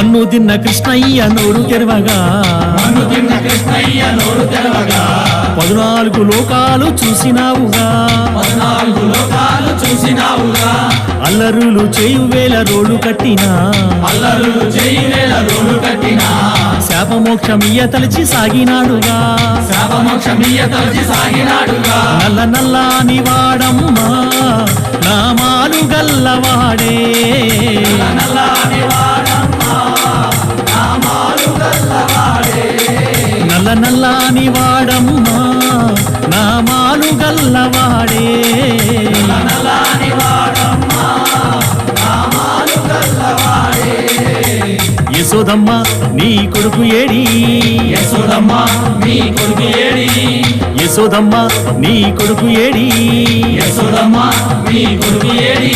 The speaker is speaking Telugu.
మన్ను తిన్న కృష్ణయ్య నోరు తెరవగా. మన్ను తిన్న కృష్ణయ్య నోరు తెరవగా. పద్నాలుగు లోకాలు చూసినావుగా. పద్నాలుగు లోకాలు చూసినావుగా. అల్లరులు చేయు వేల రోడ్లు కట్టినా. అల్లరులు చేయి వేల రోడ్డు కట్టినా. శాపమోక్షమియ తలచి సాగినాడుగా. శాపమోక్షమీయ తలచి సాగినాడుగా. నల్ల నల్లాని వాడమ్మా నామాలు గల్లవాడే. నల్లాని వాడమ్మా నామాలు గల్లవాడే యశోదమ్మ నీ కొడుకు ఏడి? యశోదమ్మ నీ కొడుకు ఏడి? యశోదమ్మ నీ కొడుకు ఏడి? యశోదమ్మ నీ కొడుకు ఏడి?